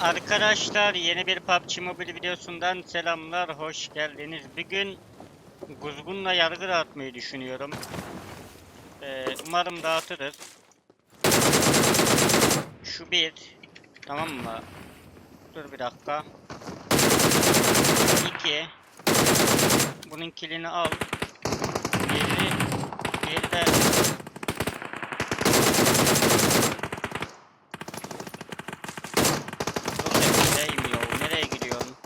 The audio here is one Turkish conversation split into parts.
Arkadaşlar yeni bir PUBG Mobile videosundan selamlar, hoş geldiniz. Bugün Kuzgun'la yargı dağıtmayı düşünüyorum. Ee, umarım dağıtırız. Şu bir, tamam mı? Dur bir dakika. İki. Bunun kilini al. Diğeri, diğeri de Dur bekleyin yol. Nereye gidiyorsun?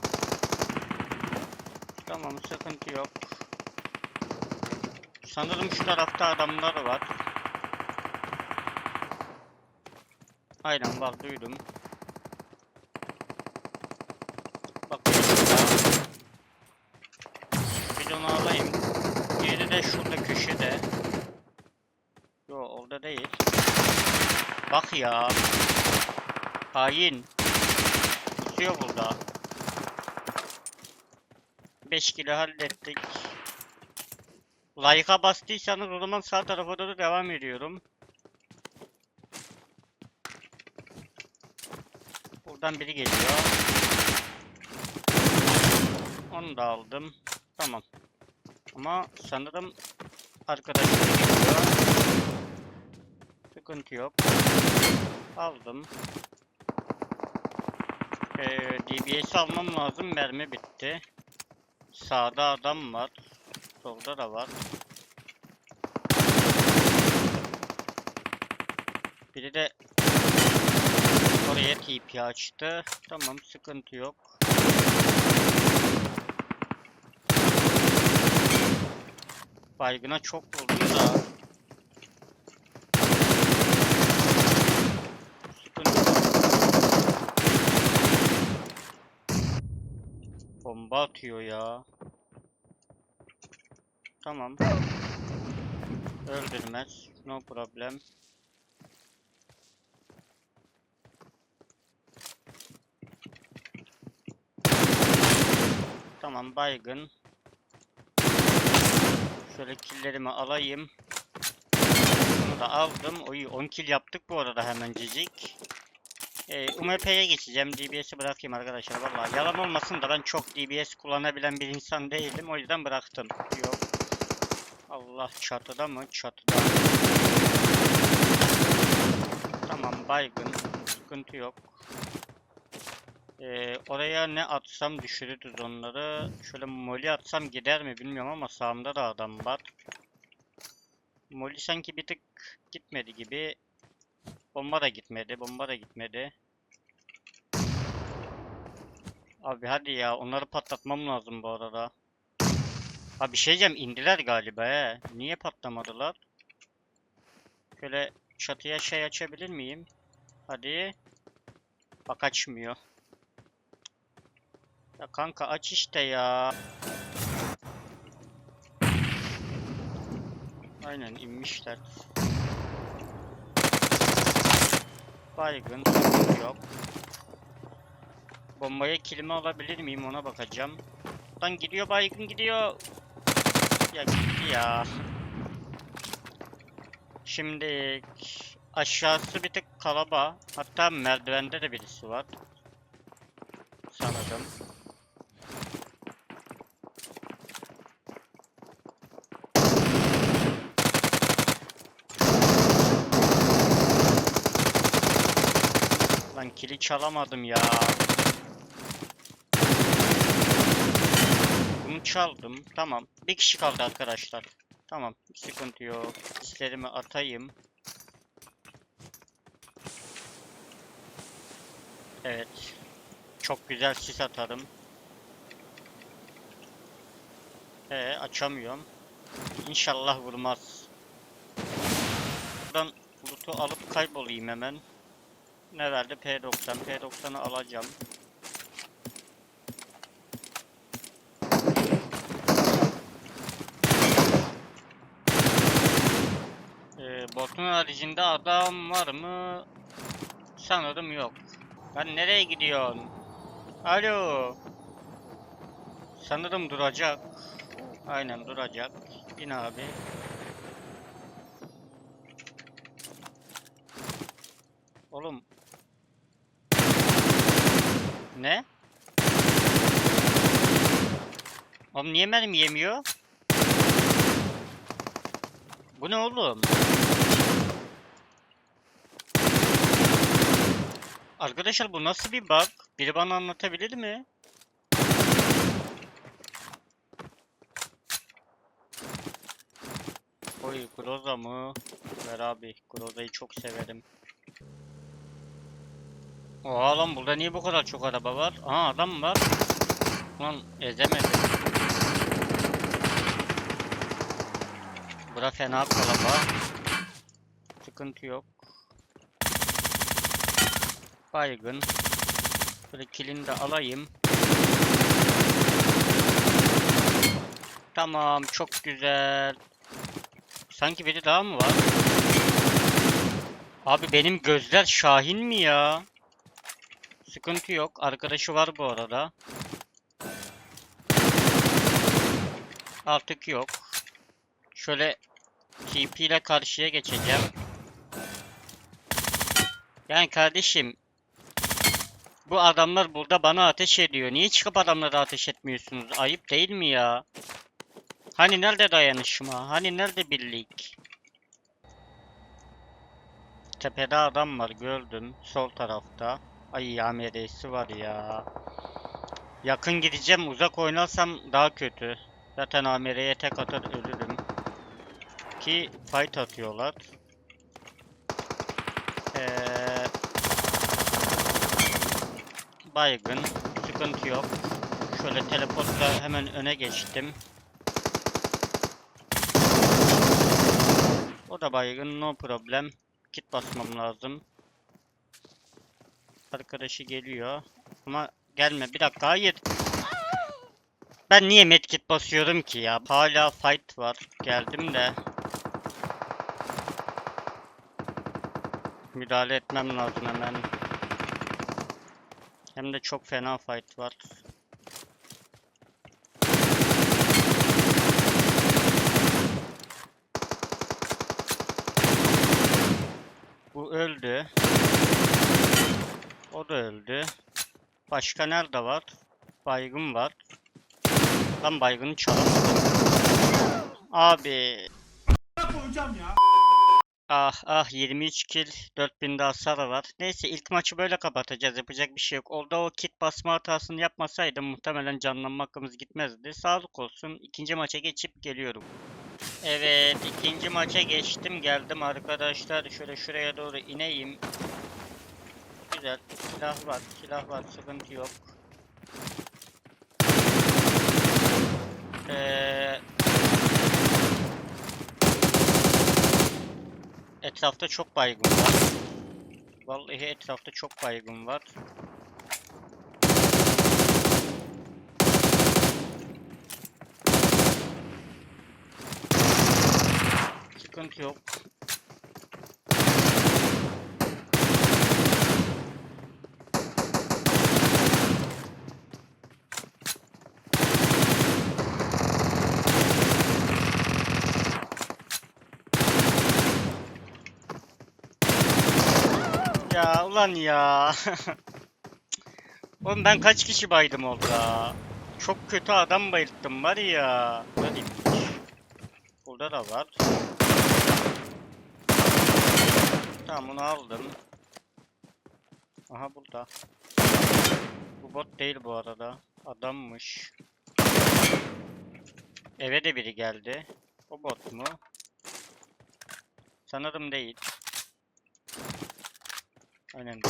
Tamam sıkıntı yok. Sanırım şu tarafta adamlar var. Aynen var duydum. Bak. Bir onu alayım. Diğeri de şurada köşede. Yo orada değil. Bak ya. Hain. Tutuyor burada. 5 kilo hallettik. Like'a bastıysanız o zaman sağ tarafa doğru devam ediyorum. Buradan biri geliyor. Onu da aldım. Tamam. Ama sanırım arkadaşlar geliyor. Sıkıntı yok. Aldım. Ee, DBS almam lazım. Mermi bitti. Sağda adam var. Solda da var. Biri de oraya TP açtı. Tamam sıkıntı yok. Baygına çok vurdum da. Bomba atıyor ya. Tamam. Öldürmez. No problem. Tamam baygın. Şöyle killlerimi alayım. Bunu da aldım. Oy 10 kill yaptık bu arada hemencik. Ee, UMP'ye geçeceğim. DBS'i bırakayım arkadaşlar. Vallahi yalan olmasın da ben çok DBS kullanabilen bir insan değilim. O yüzden bıraktım. Yok. Allah çatıda mı? Çatıda. Tamam baygın. Sıkıntı yok. Ee, oraya ne atsam düşürürüz onları. Şöyle moli atsam gider mi bilmiyorum ama sağımda da adam var. Moli sanki bir tık gitmedi gibi. Bomba da gitmedi. Bomba da gitmedi. Abi hadi ya onları patlatmam lazım bu arada. Abi bir şey diyeceğim indiler galiba he. Niye patlamadılar? Şöyle çatıya şey açabilir miyim? Hadi. Bak açmıyor. Ya kanka aç işte ya. Aynen inmişler. Baygın yok. Bombaya kilimi alabilir miyim ona bakacağım. Lan gidiyor baygın gidiyor. Ya gitti ya. Şimdi aşağısı bir tık kalaba. Hatta merdivende de birisi var. Sanırım. Lan kili çalamadım ya. Çaldım. Tamam. Bir kişi kaldı arkadaşlar. Tamam. Sıkıntı yok. Hislerimi atayım. Evet. Çok güzel sis atarım. Ee, açamıyorum. İnşallah vurmaz. Buradan loot'u alıp kaybolayım hemen. Ne verdi? P90. P90'ı alacağım. Ee, botun haricinde adam var mı? Sanırım yok. Ben nereye gidiyorsun? Alo. Sanırım duracak. Aynen duracak. Bin abi. Oğlum Ne? Oğlum niye mermi yemiyor? Bu ne oğlum? Arkadaşlar bu nasıl bir bug? Biri bana anlatabilir mi? Oy Groza mı? Ver abi. Groza'yı çok severim. Oha lan burada niye bu kadar çok araba var? Aha adam var. Lan ezemedim. Bura fena kalabalık. Sıkıntı yok. Baygın. Böyle kilini de alayım. Tamam çok güzel. Sanki biri daha mı var? Abi benim gözler Şahin mi ya? Sıkıntı yok. Arkadaşı var bu arada. Artık yok. Şöyle TP ile karşıya geçeceğim. Yani kardeşim bu adamlar burada bana ateş ediyor. Niye çıkıp adamlara ateş etmiyorsunuz? Ayıp değil mi ya? Hani nerede dayanışma? Hani nerede birlik? Tepede adam var gördüm. Sol tarafta. Ay AMR'si var ya. Yakın gideceğim. Uzak oynarsam daha kötü. Zaten AMR'ye tek atar ölürüm. Ki fight atıyorlar. Ee, baygın. Sıkıntı yok. Şöyle teleportla hemen öne geçtim. O da baygın. No problem. Kit basmam lazım. Arkadaşı geliyor. Ama gelme. Bir dakika. Hayır. Ben niye medkit basıyorum ki ya? Hala fight var. Geldim de. Müdahale etmem lazım hemen. Hem de çok fena fight var. Bu öldü. O da öldü. Başka nerede var? Baygın var. Lan baygını çalamadım. Abi. koyacağım ya. Ah ah 23 kill 4000'de hasar var. Neyse ilk maçı böyle kapatacağız. Yapacak bir şey yok. Orada o kit basma hatasını yapmasaydım muhtemelen canlanma hakkımız gitmezdi. Sağlık olsun. İkinci maça geçip geliyorum. Evet ikinci maça geçtim geldim arkadaşlar. Şöyle şuraya doğru ineyim. Güzel. Silah var. Silah var. Sıkıntı yok. Eee Etrafta çok baygın var. Vallahi etrafta çok baygın var. Sıkıntı yok. Ya ulan ya. Oğlum ben kaç kişi baydım orada? Çok kötü adam bayılttım var ya. Burada. Burada da var. Tamam bunu aldım. Aha burada. Bu bot değil bu arada. Adammış. Eve de biri geldi. O bot mu? Sanırım değil. Önemli.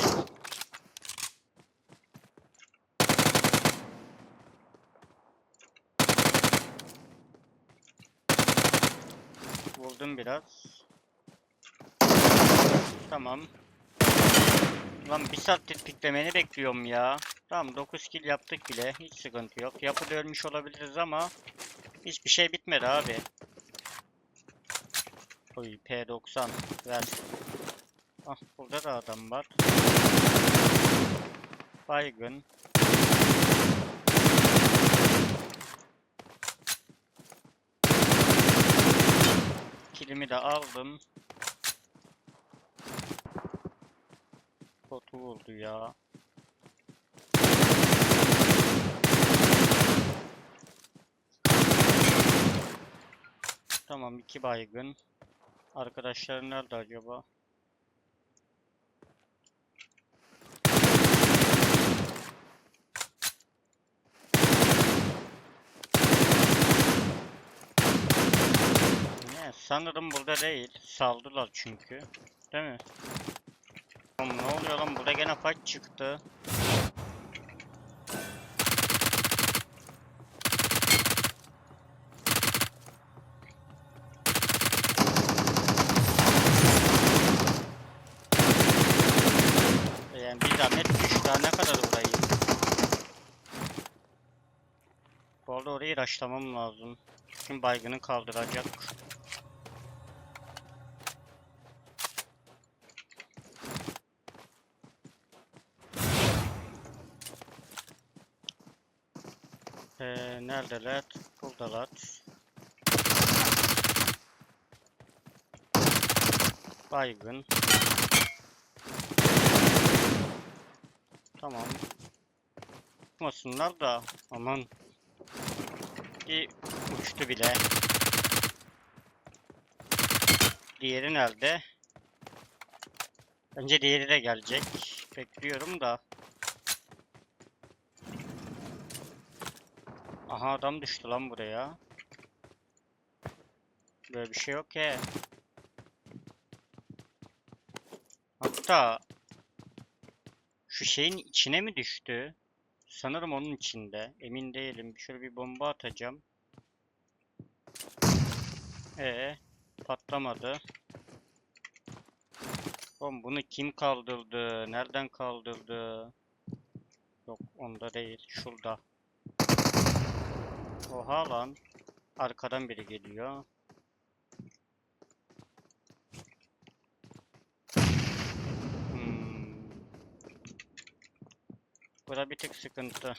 Vurdum biraz. Tamam. Lan bir saattir piklemeni bekliyorum ya. Tamam 9 kill yaptık bile. Hiç sıkıntı yok. Yapıda ölmüş olabiliriz ama hiçbir şey bitmedi abi. Oy P90 ver. Ah burada da adam var. Baygın. Kilimi de aldım. Botu vurdu ya. Tamam iki baygın. Arkadaşlar nerede acaba? Sanırım burada değil. Saldılar çünkü. Değil mi? Ne oluyor lan? Burada gene fight çıktı. Yani bir zahmet düş daha ne kadar burayı? Bu orayı raşlamam lazım. Çünkü baygını kaldıracak. Ee, neredeler? Buradalar. Baygın. Tamam. Çıkmasınlar da aman. Bir uçtu bile. Diğeri nerede? Bence diğeri de gelecek. Bekliyorum da. Aha adam düştü lan buraya. Böyle bir şey yok ki. Hatta şu şeyin içine mi düştü? Sanırım onun içinde. Emin değilim. Şöyle bir bomba atacağım. Ee, patlamadı. Oğlum bunu kim kaldırdı? Nereden kaldırdı? Yok onda değil. Şurada. Oha lan. Arkadan biri geliyor. Hmm. Bura bir tık sıkıntı.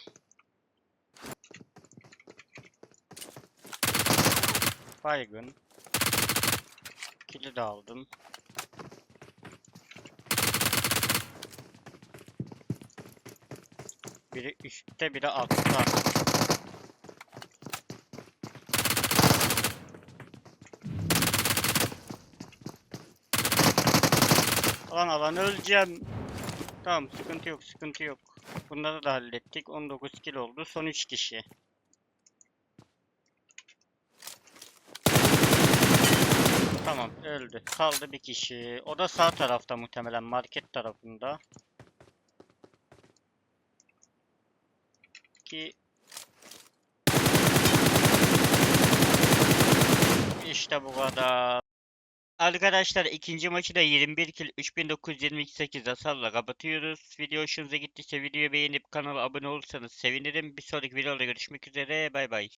Baygın. Kili de aldım. Biri üstte biri altta. Alan alan öleceğim. Tamam sıkıntı yok sıkıntı yok. Bunları da hallettik. 19 kill oldu. Son 3 kişi. Tamam öldü. Kaldı bir kişi. O da sağ tarafta muhtemelen market tarafında. Ki işte bu kadar. Arkadaşlar ikinci maçı da 21 kill 3928 hasarla kapatıyoruz. Video hoşunuza gittiyse videoyu beğenip kanala abone olursanız sevinirim. Bir sonraki videoda görüşmek üzere. Bay bay.